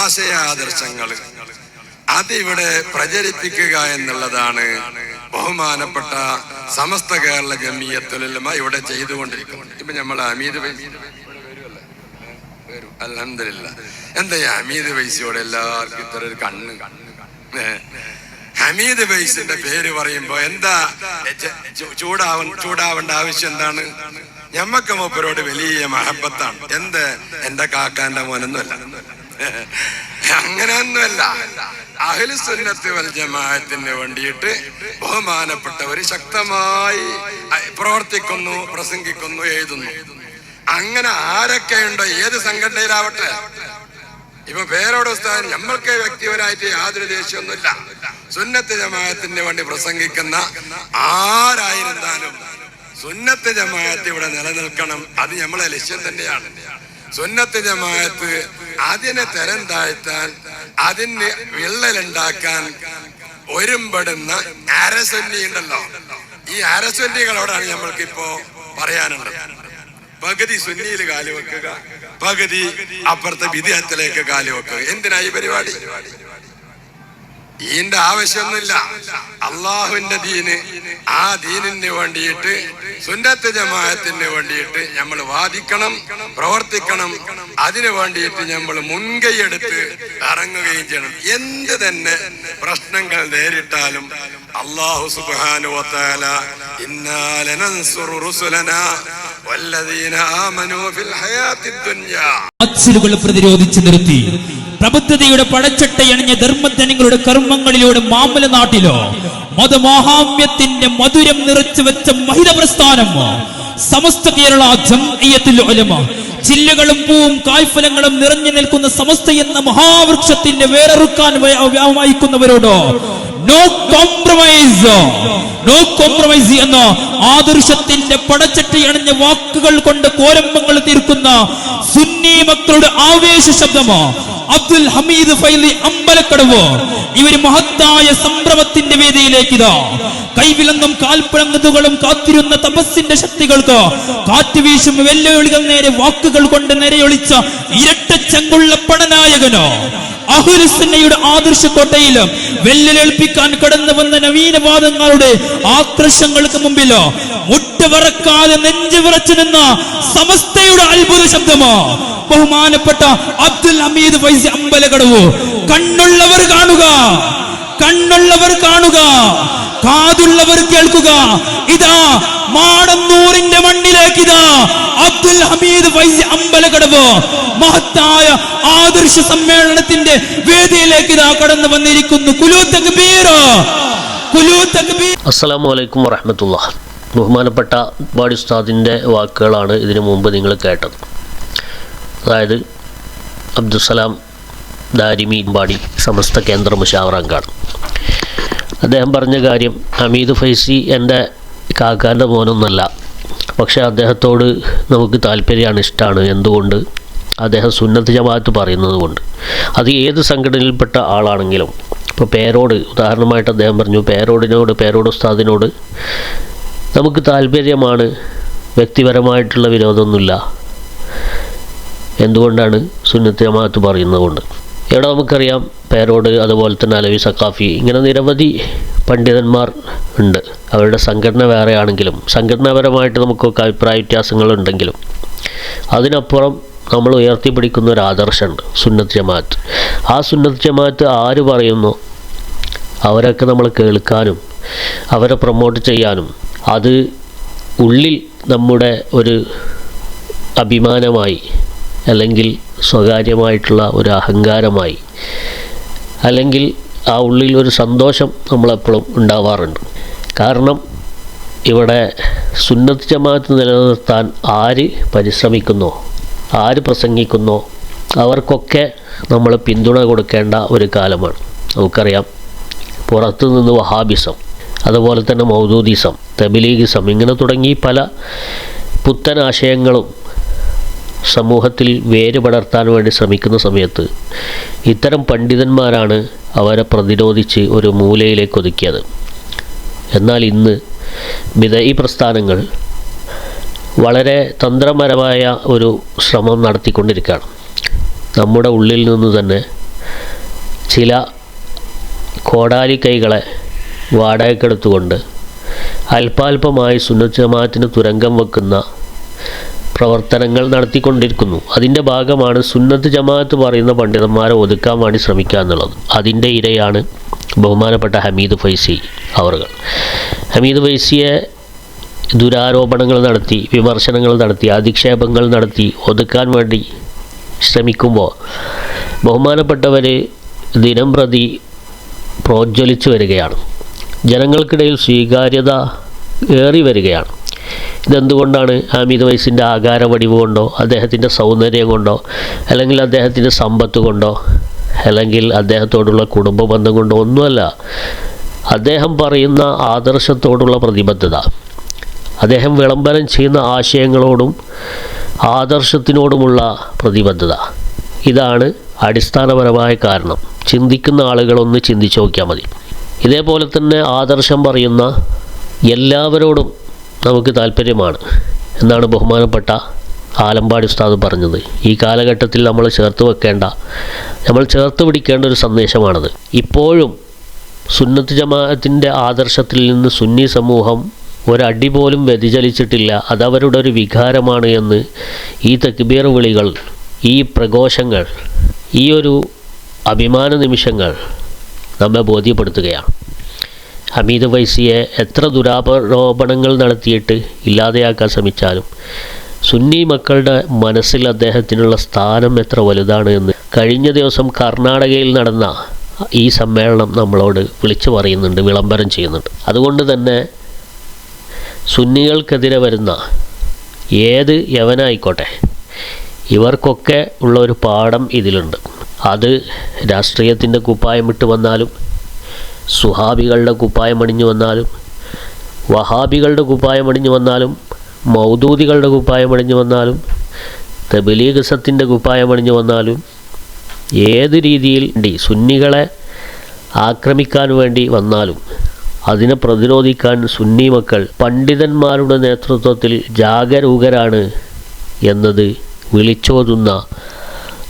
ആശയാദർശങ്ങൾ. അതിവിടെ പ്രചരിപ്പിക്കുക എന്നുള്ളതാണ് ബഹുമാനപ്പെട്ട സമസ്ത കേരള ജമിയത്തുലമ ഇവിടെ ചെയ്തുകൊണ്ടിരിക്കുന്നത്. ഇപ്പൊ നമ്മൾ അമീദ് അലഹമില്ല എന്താ അമീത് വൈസിയോട് എല്ലാവർക്കും ഇത്ര ഒരു കണ്ണ്? ഹമീദ് വൈസിന്റെ പേര് പറയുമ്പോ എന്താ? ചൂടാവ ചൂടാവേണ്ട ആവശ്യം എന്താണ്? ഞമ്മക്ക് മൂപ്പരോട് വലിയ മഹബത്താണ്. എന്ത്? എന്റെ കാക്കാന്റെ മോനൊന്നുമല്ല. അങ്ങനെയൊന്നുമല്ല അഖിൽ സുന്നത്ത് വൽ ജമാഅത്തിന് വേണ്ടിയിട്ട് ബഹുമാനപ്പെട്ടവർ ശക്തമായി പ്രവർത്തിക്കുന്നു പ്രസംഗിക്കുന്നു എഴുതുന്നു. അങ്ങനെ ആരൊക്കെയുണ്ടോ? ഏത് സംഘടനയിലാവട്ടെ? ഇപ്പൊ പേരോട് ഉസ്താദ് നമ്മൾക്ക് വ്യക്തിപരമായിട്ട് യാതൊരു ദേഷ്യമൊന്നുമില്ല. സുന്നത്ത് ജമാഅത്തിന് വേണ്ടി പ്രസംഗിക്കുന്ന ആരായിരുന്നാലും സുന്നത്ത് ജമാഅത്ത് ഇവിടെ നിലനിൽക്കണം. അത് നമ്മളെ ലക്ഷ്യം തന്നെയാണ്. സുന്നത്ത് ജമാഅത്ത് അതിനെ തരം താഴ്ത്താൻ അതിന് വിള്ളലുണ്ടാക്കാൻ ഒരുമ്പെടുന്ന അരസൊല്ലി ഉണ്ടല്ലോ. ഈ നമ്മൾക്ക് ഇപ്പോ പറയാനുള്ളത്. പകുതി സുന്നിയിൽ കാലു വെക്കുക പകുതി അപ്പുറത്തെ വിദേഹത്തിലേക്ക് കാലു വെക്കുക. എന്തിനാ ഈ പരിപാടി? ഇതിന്റെ ആവശ്യമൊന്നുമില്ല. അള്ളാഹുവിന്റെ ദീന് ആ ദീനിന് വേണ്ടിയിട്ട് സുന്നത്ത് ജമാഅത്തിന് വേണ്ടിയിട്ട് നമ്മൾ വാദിക്കണം പ്രവർത്തിക്കണം. അതിനു വേണ്ടിയിട്ട് നമ്മൾ മുൻകൈയെടുത്ത് ഇറങ്ങുകയും ചെയ്യണം. എന്ത് തന്നെ പ്രശ്നങ്ങൾ നേരിട്ടാലും അള്ളാഹു സുബാനുവത്താല ഇന്നാലനൻസുറു റുസുലനാ വല്ലദീന ആമനൂ ഫിൽ ഹയാത്തി ദുനിയാ. മത്സലുകൾ പ്രതിരോധിച്ചു നിർത്തി. പ്രബുദ്ധതയുടെ പടച്ചട്ടയണിഞ്ഞ ധർമ്മജനങ്ങളുടെ കർമ്മങ്ങളിലൂടെ മാമല നാട്ടിലോ മതമാഹാമ്യത്തിന്റെ മധുരം നിറച്ചു വെച്ച മഹിത പ്രസ്ഥാനം സമസ്ത കേരള ഉലമ. ചില്ലകളും പൂവും കായ്ഫലങ്ങളും നിറഞ്ഞു നിൽക്കുന്ന സമസ്ത എന്ന മഹാവൃക്ഷത്തിന്റെ വേറെറുക്കാൻ വഹിക്കുന്നവരോടോ നോ കോംപ്രമൈസ് നോ കോംപ്രമൈസ് എന്ന? ആദർശത്തിന്റെ പടച്ചട്ടയണിഞ്ഞ വാക്കുകൾ കൊണ്ട് കോരമ്പങ്ങൾ തീർക്കുന്ന സുന്നി മക്കളുടെ ആവേശ ശബ്ദമോ? അബ്ദുൽ ഹമീദ് ഫൈലി അമ്പലക്കടവ്. ഇവർ മഹത്തായ സംഭ്രമത്തിന്റെ വേദിയിലേക്ക് ഇതാ കൈവിലങ്ങും കാൽപ്പിളങ്ങതുകളും കാത്തിരുന്ന തപസ്സിന്റെ ശക്തികൾക്ക് കാറ്റ് വീശും വെല്ലുവിളികൾ നേരെ വാക്കുകൾ കൊണ്ട് നിരയൊളിച്ച ഇരട്ട ചെങ്കുള്ള പണനായകനോ? അഹുലുസുന്നയുടെ ആദർശ കോട്ടയിലും വെല്ലിലേൽപ്പിക്കാൻ കടന്നു വന്ന നവീനവാദങ്ങളുടെ ആക്രശങ്ങൾക്ക് മുമ്പിലോ? മുട്ടുവറക്കാതെ നെഞ്ചു വിറച്ചു നിന്ന സമസ്തയുടെ അത്ഭുത ശബ്ദമോ? ബഹുമാനപ്പെട്ട അബ്ദുൽ ഹമീദ് ഫൈസി അമ്പലകടവ് കണ്ണുള്ളവർ കാണുക കണ്ണുള്ളവർ കാണുക കാതുള്ളവർ കേൾക്കുക. ഇതാ മാടന്നൂറിന്റെ മണ്ണിലേക്ക് ഇതാ അബ്ദുൽ ഹമീദ് ഫൈസി അമ്പലകടവ്. മഹത്തായ ആദർശ സമ്മേളനത്തിന്റെ വേദിയിലേക്ക് ഇതാ കടന്നു വന്നിരിക്കുന്നു. കുലു തക്ബീർ. കുലു തക്ബീർ. അസ്സലാമു അലൈക്കും ബഹുമാനപ്പെട്ട ബാഡി ഉസ്താദിന്റെ വാക്കുകളാണ് ഇതിനു മുമ്പ് നിങ്ങൾ കേട്ടത്. അതായത് അബ്ദുസലാം ദാരിമി ബാടി സമസ്ത കേന്ദ്ര മുഷാവറങ്കാണ് അദ്ദേഹം പറഞ്ഞ കാര്യം ഹമീദ് ഫൈസി എന്റെ കാക്കാന്റെ മോനൊന്നല്ല. പക്ഷേ അദ്ദേഹത്തോട് നമുക്ക് താല്പര്യമാണ് ഇഷ്ടമാണ് എന്തുകൊണ്ട്? അദ്ദേഹം സുന്നത്ത് ജമാഅത്ത് പറയുന്നത് കൊണ്ട്. അത് ഏത് സംഘടനയിൽപ്പെട്ട ആളാണെങ്കിലും. ഇപ്പോൾ പേരോട് ഉദാഹരണമായിട്ട് അദ്ദേഹം പറഞ്ഞു പേരോടിനോട് പേരോട് ഉസ്താദിനോട് നമുക്ക് താല്പര്യമാണ് വ്യക്തിപരമായിട്ടുള്ള വിനോദമൊന്നുമില്ല. എന്തുകൊണ്ടാണ് സുന്നത്ത് ജമാഅത്ത് പറയുന്നത് കൊണ്ട്? ഇവിടെ നമുക്കറിയാം പേരോട് അതുപോലെ തന്നെ അലവി സക്കാഫി ഇങ്ങനെ നിരവധി പണ്ഡിതന്മാർ ഉണ്ട്. അവരുടെ സംഘടന വേറെ ആണെങ്കിലും സംഘടനാപരമായിട്ട് നമുക്കൊക്കെ അഭിപ്രായ വ്യത്യാസങ്ങളുണ്ടെങ്കിലും അതിനപ്പുറം നമ്മൾ ഉയർത്തിപ്പിടിക്കുന്ന ഒരു ആദർശമുണ്ട് സുന്നത്ത് ജമാഅത്ത്. ആ സുന്നത്ത് ജമാഅത്ത് ആര് പറയുന്നു? അവരൊക്കെ നമ്മൾ കേൾക്കാനും അവരെ പ്രൊമോട്ട് ചെയ്യാനും അത് ഉള്ളിൽ നമ്മുടെ ഒരു അഭിമാനമായി അല്ലെങ്കിൽ സ്വകാര്യമായിട്ടുള്ള ഒരു അഹങ്കാരമായി അല്ലെങ്കിൽ ആ ഉള്ളിൽ ഒരു സന്തോഷം നമ്മളെപ്പോഴും ഉണ്ടാവാറുണ്ട്. കാരണം ഇവിടെ സുന്നത്ത് ജമാഅത്ത് നിലനിർത്താൻ ആര് പരിശ്രമിക്കുന്നോ ആര് പ്രസംഗിക്കുന്നോ അവർക്കൊക്കെ നമ്മൾ പിന്തുണ കൊടുക്കേണ്ട ഒരു കാലമാണ്. നമുക്കറിയാം പുറത്തു നിന്ന് വഹാബിസം അതുപോലെ തന്നെ മൗദൂദിസം തെബിലീഗിസം ഇങ്ങനെ തുടങ്ങി പല പുത്തൻ ആശയങ്ങളും സമൂഹത്തിൽ വേര് പടർത്താൻ വേണ്ടി ശ്രമിക്കുന്ന സമയത്ത് ഇത്തരം പണ്ഡിതന്മാരാണ് അവരെ പ്രതിരോധിച്ച് ഒരു മൂലയിലേക്ക് ഒതുക്കിയത്. എന്നാൽ ഇന്ന് ഈ പ്രസ്ഥാനങ്ങൾ വളരെ തന്ത്രപരമായ ഒരു ശ്രമം നടത്തിക്കൊണ്ടിരിക്കുകയാണ്. നമ്മുടെ ഉള്ളിൽ നിന്ന് തന്നെ ചില കോടാലി കൈകളെ വാടകയ്ക്കെടുത്തുകൊണ്ട് അല്പാൽപമായി സുന്നത്ത് ജമാഅത്തിന് തുരങ്കം വെക്കുന്ന പ്രവർത്തനങ്ങൾ നടത്തിക്കൊണ്ടിരിക്കുന്നു. അതിന്റെ ഭാഗമാണ് സുന്നത്ത് ജമാഅത്ത് പറയുന്ന പണ്ഡിതന്മാരെ ഒതുക്കാൻ വേണ്ടി ശ്രമിക്കുക എന്നുള്ളത്. അതിന്റെ ഇരയാണ് ബഹുമാനപ്പെട്ട ഹമീദ് ഫൈസി അവറുകൾ. ഹമീദ് ഫൈസിയെ ദുരാരോപണങ്ങൾ നടത്തി വിമർശനങ്ങൾ നടത്തി അധിക്ഷേപങ്ങൾ നടത്തി ഒതുക്കാൻ വേണ്ടി ശ്രമിക്കുമ്പോൾ ബഹുമാനപ്പെട്ടവർ ദിനം പ്രതി പ്രോജ്വലിച്ചു വരികയാണ്. ജനങ്ങൾക്കിടയിൽ സ്വീകാര്യത ഏറി വരികയാണ്. ഇതെന്തുകൊണ്ടാണ് ഹമീദ് വൈസിന്റെ ആകാര വടിവ് കൊണ്ടോ അദ്ദേഹത്തിന്റെ സൗന്ദര്യം കൊണ്ടോ അല്ലെങ്കിൽ അദ്ദേഹത്തിന്റെ സമ്പത്ത് കൊണ്ടോ അല്ലെങ്കിൽ അദ്ദേഹത്തോടുള്ള കുടുംബ ബന്ധം കൊണ്ടോ ഒന്നുമല്ല. അദ്ദേഹം പറയുന്ന ആദർശത്തോടുള്ള പ്രതിബദ്ധത. അദ്ദേഹം വിളംബരം ചെയ്യുന്ന ആശയങ്ങളോടും ആദർശത്തിനോടുമുള്ള പ്രതിബദ്ധത. ഇതാണ് അടിസ്ഥാനപരമായ കാരണം. ചിന്തിക്കുന്ന ആളുകളൊന്ന് ചിന്തിച്ചു നോക്കിയാൽ മതി. ഇതേപോലെ തന്നെ ആദർശം പറയുന്ന എല്ലാവരോടും നമുക്ക് താല്പര്യമാണ്. എന്നാണ് ബഹുമാനപ്പെട്ട ആലമ്പാടി ഉസ്താദ് പറഞ്ഞത്. ഈ കാലഘട്ടത്തിൽ നമ്മൾ ചേർത്ത് വെക്കേണ്ട നമ്മൾ ചേർത്ത് പിടിക്കേണ്ട ഒരു സന്ദേശമാണത്. ഇപ്പോഴും സുന്നത്ത് ജമാഅത്തിന്റെ ആദർശത്തിൽ നിന്ന് സുന്നി സമൂഹം ഒരടി പോലും വ്യതിചലിച്ചിട്ടില്ല. അതവരുടെ ഒരു വികാരമാണ് എന്ന് ഈ തക്ബീർ വിളികൾ ഈ പ്രഘോഷങ്ങൾ ഈ ഒരു അഭിമാന നിമിഷങ്ങൾ നമ്മെ ബോധ്യപ്പെടുത്തുകയാണ്. ഹമീദ് വൈസിയെ എത്ര ദുരാപരോപണങ്ങൾ നടത്തിയിട്ട് ഇല്ലാതെയാക്കാൻ ശ്രമിച്ചാലും സുന്നി മക്കളുടെ മനസ്സിൽ അദ്ദേഹത്തിനുള്ള സ്ഥാനം എത്ര വലുതാണ് എന്ന് കഴിഞ്ഞ ദിവസം കർണാടകയിൽ നടന്ന ഈ സമ്മേളനം നമ്മളോട് വിളിച്ചു പറയുന്നുണ്ട് വിളംബരം ചെയ്യുന്നുണ്ട്. അതുകൊണ്ട് തന്നെ സുന്നികൾക്കെതിരെ വരുന്ന ഏത് യവനായിക്കോട്ടെ ഇവർക്കൊക്കെ ഉള്ള ഒരു പാഠം ഇതിലുണ്ട്. അത് രാഷ്ട്രീയത്തിന്റെ കുപ്പായം ഇട്ട് വന്നാലും സുഹാബികളുടെ കുപ്പായം അണിഞ്ഞു വന്നാലും വഹാബികളുടെ കുപ്പായം അണിഞ്ഞു വന്നാലും മൗദൂദികളുടെ കുപ്പായം അണിഞ്ഞു വന്നാലും തബലീഗസത്തിന്റെ കുപ്പായം അണിഞ്ഞു വന്നാലും ഏത് രീതിയിൽ ഡി സുന്നികളെ ആക്രമിക്കാൻ വേണ്ടി വന്നാലും അതിനെ പ്രതിരോധിക്കാൻ സുന്നി മക്കൾ പണ്ഡിതന്മാരുടെ നേതൃത്വത്തിൽ ജാഗരൂകരാണ് എന്നത് വിളിച്ചോതുന്ന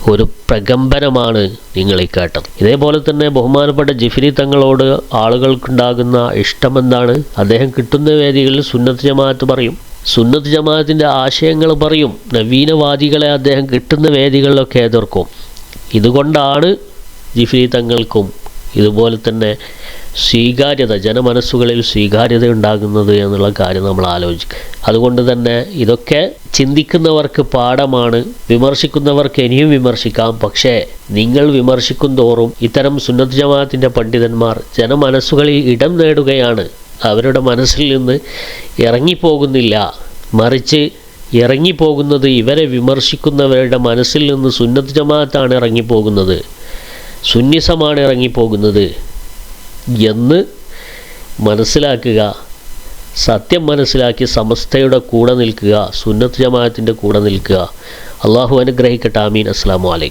ഒരു പ്രകമ്പനമാണ് നിങ്ങൾ ഈ കേട്ടത് ഇതേപോലെ തന്നെ ബഹുമാനപ്പെട്ട ജിഫിനി തങ്ങളോട് ആളുകൾക്കുണ്ടാകുന്ന ഇഷ്ടം എന്താണ് അദ്ദേഹം കിട്ടുന്ന വേദികളിൽ സുന്നത്ത് ജമാഅത്ത് പറയും. സുന്നത്ത് ജമാഅത്തിന്റെ ആശയങ്ങൾ പറയും. നവീനവാദികളെ അദ്ദേഹം കിട്ടുന്ന വേദികളിലൊക്കെ എതിർക്കും. ഇതുകൊണ്ടാണ് ജിഫിനി തങ്ങൾക്കും ഇതുപോലെ തന്നെ സ്വീകാര്യത ജനമനസ്സുകളിൽ സ്വീകാര്യത ഉണ്ടാകുന്നത് എന്നുള്ള കാര്യം നമ്മൾ ആലോചിക്കും. അതുകൊണ്ട് തന്നെ ഇതൊക്കെ ചിന്തിക്കുന്നവർക്ക് പാഠമാണ് വിമർശിക്കുന്നവർക്ക് ഇനിയും വിമർശിക്കാം. പക്ഷേ നിങ്ങൾ വിമർശിക്കും തോറും ഇത്തരം സുന്നത്ത് ജമാഅത്തിന്റെ പണ്ഡിതന്മാർ ജനമനസ്സുകളിൽ ഇടം നേടുകയാണ്. അവരുടെ മനസ്സിൽ നിന്ന് ഇറങ്ങിപ്പോകുന്നില്ല. മറിച്ച് ഇറങ്ങിപ്പോകുന്നത് ഇവരെ വിമർശിക്കുന്നവരുടെ മനസ്സിൽ നിന്ന് സുന്നത്ത് ജമാഅത്താണ് ഇറങ്ങിപ്പോകുന്നത്. സുന്നിസമാണ് ഇറങ്ങിപ്പോകുന്നത്. എന്ന് മനസ്സിലാക്കുക. സത്യം മനസ്സിലാക്കി സമസ്തയുടെ കൂടെ നിൽക്കുക സുന്നത്ത് ജമാഅത്തിന്റെ കൂടെ നിൽക്കുക. അള്ളാഹു അനുഗ്രഹിക്കട്ടെ. ആമീൻ. അസ്സാം വലൈക്കും